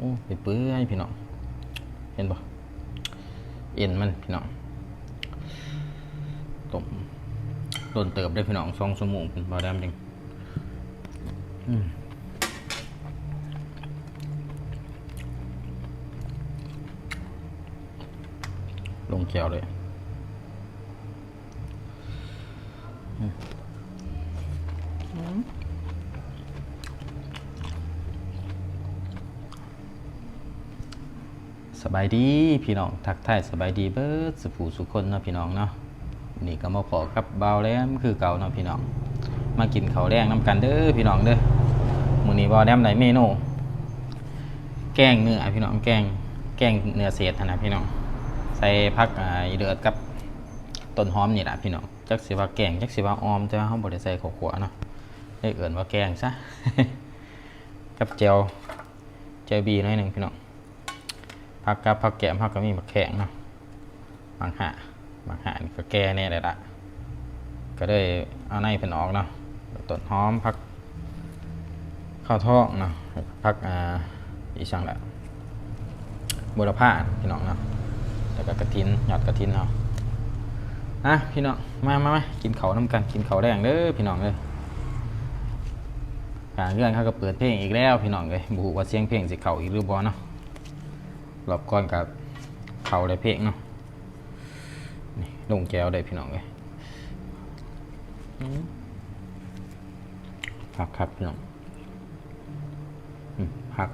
โอ้ไปเปื้อยพี่น้องเห็นบ่เอ็นมันพี่น้องต้มโดนเติบได้พี่น้องซองชั่วโมงเป็นบาดามจริงอืมลงแก้วเลยอืมอืม สบายดีพี่น้องทักทายสบายดีเบิดสุผูสุคนเนาะพี่น้องเนาะนี่ก็มาขอกับเบาแหลมคือเก่าเนาะพี่น้องมากินข้าวแรงน้ำกันเด้อพี่น้องเด้อมื้อนี้บ่าแหลมได้เมนูแกงเนื้อพี่น้องแกงแกงเนื้อเศษนะพี่น้องใส่ผักอ่าอีเดือดกับต้นหอมนี่แหละพี่น้องจักสิว่าแกงจักสิว่าออมแต่ว่าเฮาบ่ได้ใส่ข้าวขัวเนาะได้เอิ้นว่าแกงซะกับเจียวเจียวบีหน่อยหนึงพี่น้อง ผักกับผักแกมผักก็มีผักแข็งเนาะบางหะบางหะนี่ก็แก่แน่เลยละก็ได้เอาในเพิ่นออกเนาะต้นหอมผักข้าวทองเนาะผักอ่าอีสังละบุรพาพี่น้องเนาะแล้วก็กระทินหยอดกระทินเอาอะพี่น้องมามามากินเขาน้ำกันกินเขาแดงเด้อพี่น้องเลยการเรื่องเขาก็เปิดเพลงอีกแล้วพี่น้องเลยบูว่าเสียงเพลงสิเขาอีกหรือบอเนาะ รอบก่อนกับเขาได้เพลงเนาะนี่ลงแก้วได้พี่น้องเลยอืมพักครับพี่น้องอืมพัก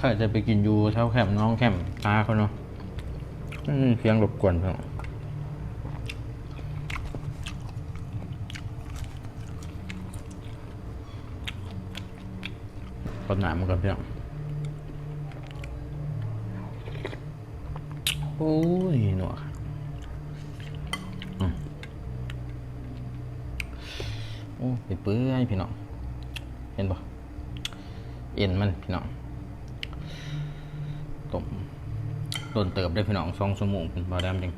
ถ้าจะไปกินอยูเท่าแคมป์น้องแคมป์ตาเขาเนาะ อืมเสียงรบกวนเนาะคนหนามกันเพียงโอ้ยหนวกอืมโอ้ไปเปื่อยพี่น้อง เห็นปะเอ็นมันพี่น้อง ต้มโด นเติบได้พี่น้องสองชั่วโมงเป็นบาดามจริง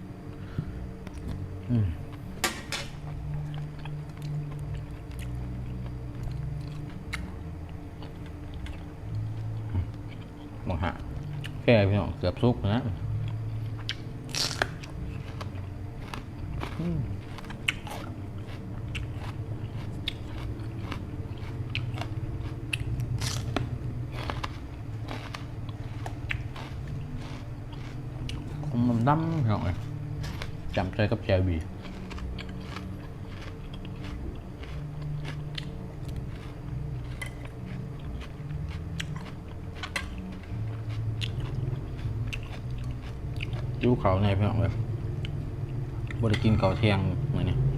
มองหาแค่พี่น้องเกือบสุกนะอืม คมดำหน่อยจำใจกับแจวียูเขาในพี่น้องเลยบริกินเขาเทียงเหมือนเนี้ย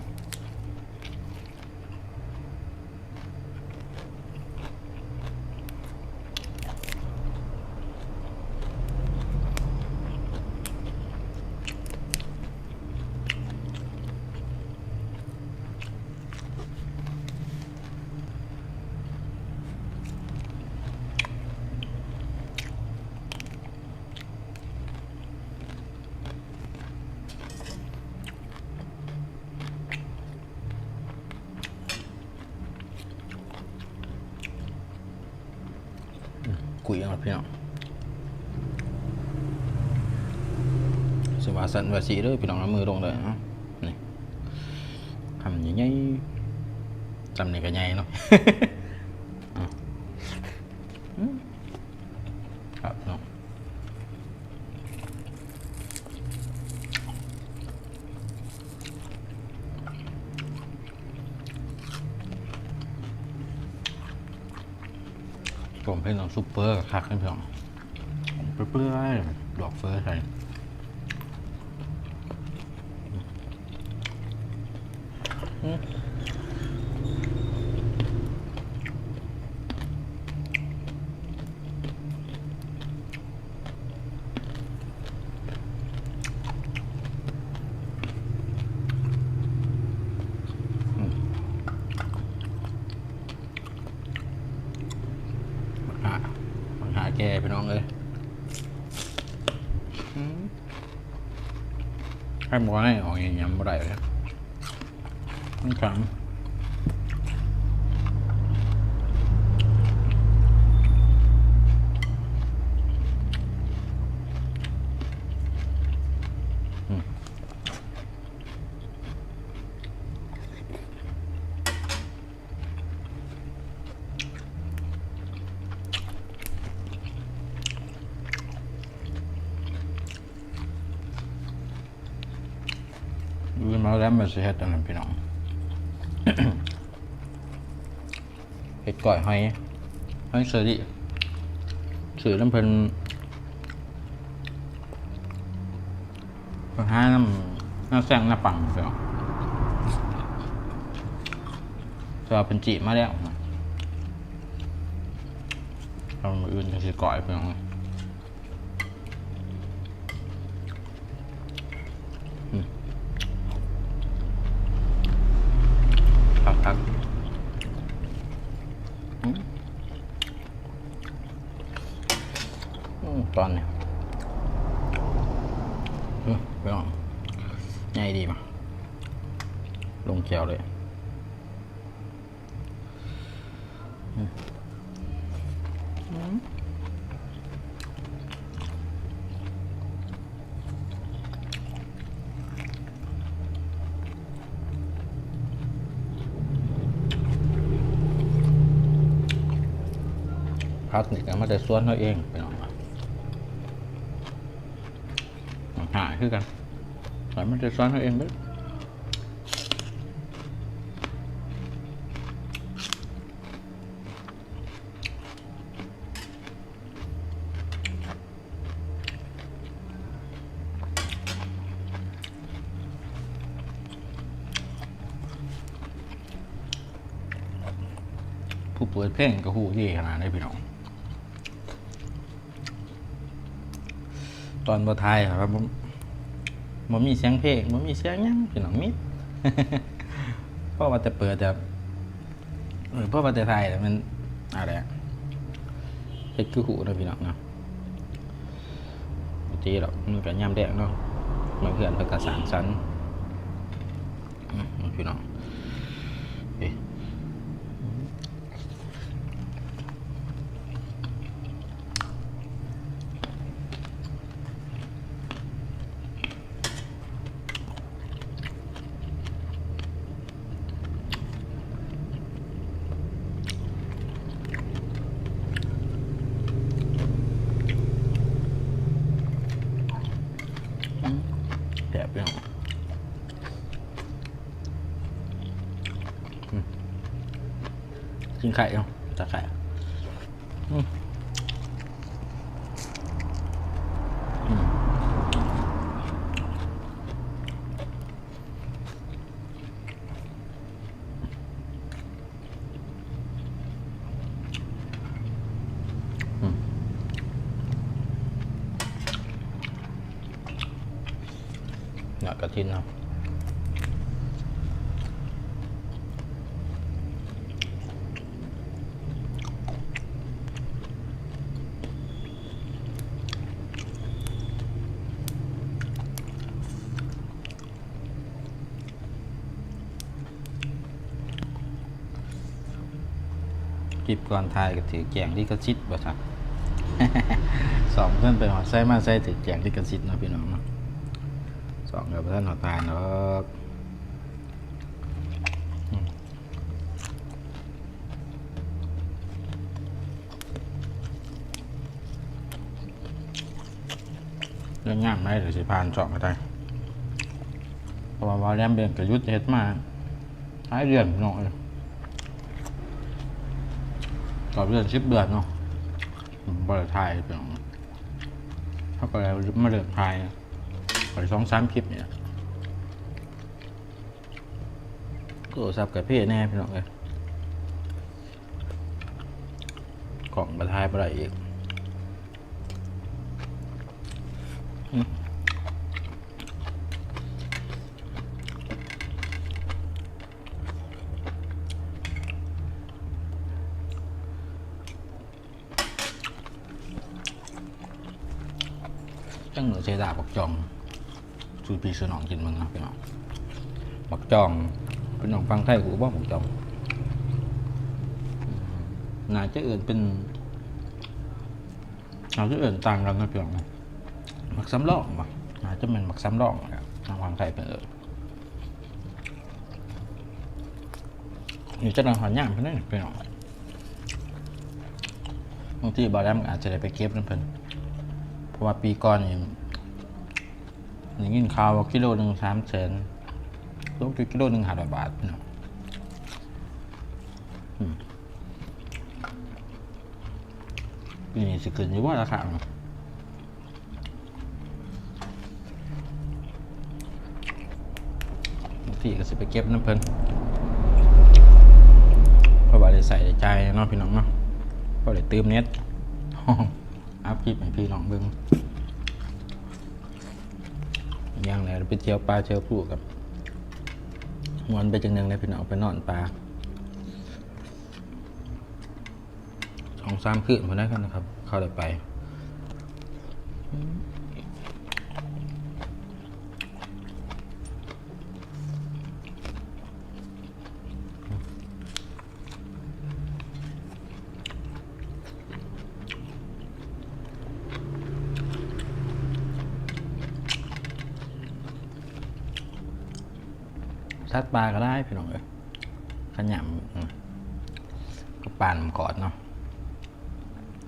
ก กุยเอาพี่น้องสวัสันวาสีเด้อพี่น้องน้ำมือลงเลยนี่ทำยังไงจำนี่ก็ใหญ่เนาะอืมครับพี่น้อง ผมเป็นน้องซุปเปอร์กับคักให้พี่น้องเปรี้ยวๆดอกเฟอร์ใส่อืม แก่พี่น้องเลยอืมให้บอกให้ออกอย่างนี้ไม่ได้เลยต้องถา แล้วมันสิเฮ็ดอันนั้นพี่น้องเห็ดก่อยหอยหอยเสอรี่สื่อน้ำเพลินเพิ่นหาน้ำน้ำแซงน้ำปังเดียวตัวเป็นจีมาแล้วเรามืออื่นจะสิก่อยเพื่อน ครับตอนเนี่ยเออไปลองง่ายดีมาลงแก้วเลย พักนี่ก็มาแต่ส่วนเขาเองไปลองหาคือกันแต่มันจะซ้อนเขาเองเด้อผู้เปิดเพลงก็หูดีขนาดนี้พี่น้อง ตอนบทไทายอะครับมันมีเสียงเพลงมันมีเสียงยังพี่น้องมิดเพราะว่าจะเปิดแต่เออเพราะว่าจะไทยแต่มันอะไรอะเฮ็ดคือหูนะพี่น้องเนาะจีหรอกมันก็ย่ำแดงเนาะมันเพื่อนเป็นกระสานสันพี่น้องเอ๊ะ แดบยังอืม กินไข่ยังจะไข่อืมอืมอืมหนักกระทินครับ ลิปก่อนถ่ายก็ถือแกงที่กระชิดบ่ครับสองเพื่อนไปหอดไส้มาไส้ถือแกงที่กระชิดเนาะพี่น้องเนาะสองกับท่านหอดทานเนาะอืมเรื่องงามได้หรือสิพานจาะก็ได้เพราะว่าวาแรมเบียนกับยุทธเฮ็ดมาท้ายเดือนพี่น้อย ต่อเดือนสิบเดือนเนาะบริไทยเป็นของถ้าไปมาเดือนไทยไปสองสามคลิปเนี่ยก็ซับกับพี่แน่พี่น้องเลยก่องบริไทยบริอีก จังเหนือเซดาบักจองสูปีสนองกินมึงนะพี่น้องบักจองเป็นน้องฟังไทยกูบ่บักจองน่าจะเอื่นเป็นน่าจะเอื่นต่างกันนะพี่น้องมักซ้ำลองบ่น่าจะเป็นมักซ้ำลองนะครับทางฟังไทยเป็นเอออยู่จะนอนหอนย่างเพื่อนพี่น้องบางทีบาร์แรมอาจจะได้ไปเก็บนั่นเพิ่อน ราะว่าปีก่อนนี่อย่างนี้ข่าวว่ากิโลหนึ่งสามแสนตกอยู่กิโลหนึ่งห้าร้อยบาทพี่น้องอืมปีนี้สิขึ้นอยู่ว่าราคาเนาะทีก็สิไปเก็บน้ำเพิ่นเพราะว่าได้ใส่ใจเนาะพี่น้องเนาะเพราะได้เติมเน็ต อัพคลิปให้พี่ลองเบิ้งอย่างไรไปเที่ยวปลาเที่ยวผู้กับมวนไปจังหนึ่งเลยพี่น้องไปนอนปลาสองสามคืนมาได้กันนะครับ เข้าได้ไป ซัดปลาก็ได้พี่น้องเอ้ยขยำก็ปานมันกอดเนาะ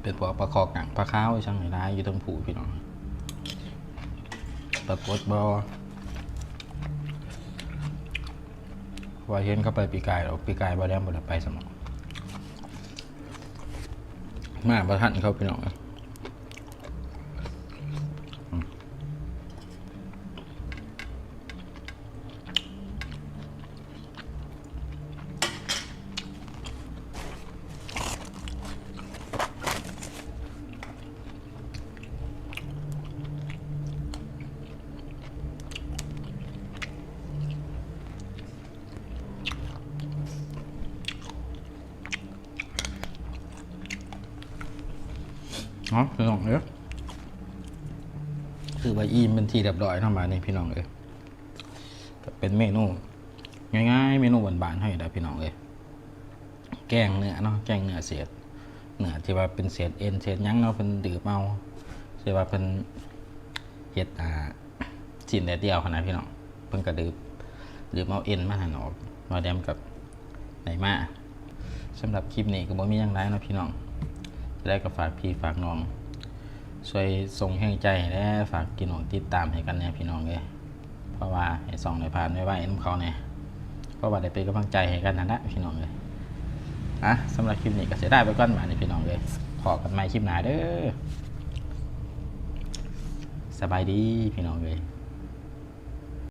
เป็นพวกปลาคอกังปลาข้าวช่างไหนได้อยู่ตรงผูพี่น้องปลากดบอว่าเห็นเข้าไปปีกายหรอปีกายบอแดมบอดไปสมองมาประทันเข้าพี่น้อง เนาะพี่น้องเอ้ยคือใบอีมเป็นที่เรียบร้อยทำมานี่พี่น้องเอ้ยเป็นเมนูง่ายๆเมนูบานๆให้ได้พี่น้องเอ้ยแกงเนื้อเนาะแกงเนื้อเศษเนื้อที่ว่าเป็นเศษเอ็นเศษยั้งเนาะเป็นดื่มเอาที่ว่าเป็นเฮ็ดอ่าชิ้นแต่เดียวขนาดพี่น้องเพิ่นก็ดื่มดื่มเอาเอ็นมาหันออกมาแดมกับไหนมาสำหรับคลิปนี้ก็บ่มีหยังไรนะพี่น้อง จะได้ก็ฝากพี่ฝากน้องช่วยส่งแห่งใจและฝากกินของติดตามให้กันเนี่ยพี่น้องเลยเพราะว่าให้สองในผ่านไม่ไหวน้ำเขาเนี่ยเพราะว่าได้เป็นกำลังใจให้กันนั่นะพี่น้องเลยอะสำหรับคลิปนี้ก็เสียได้ไปก่อนมาในพี่น้องเลยพอกันใหม่คลิปหน้าเด้อสบายดีพี่น้องเลย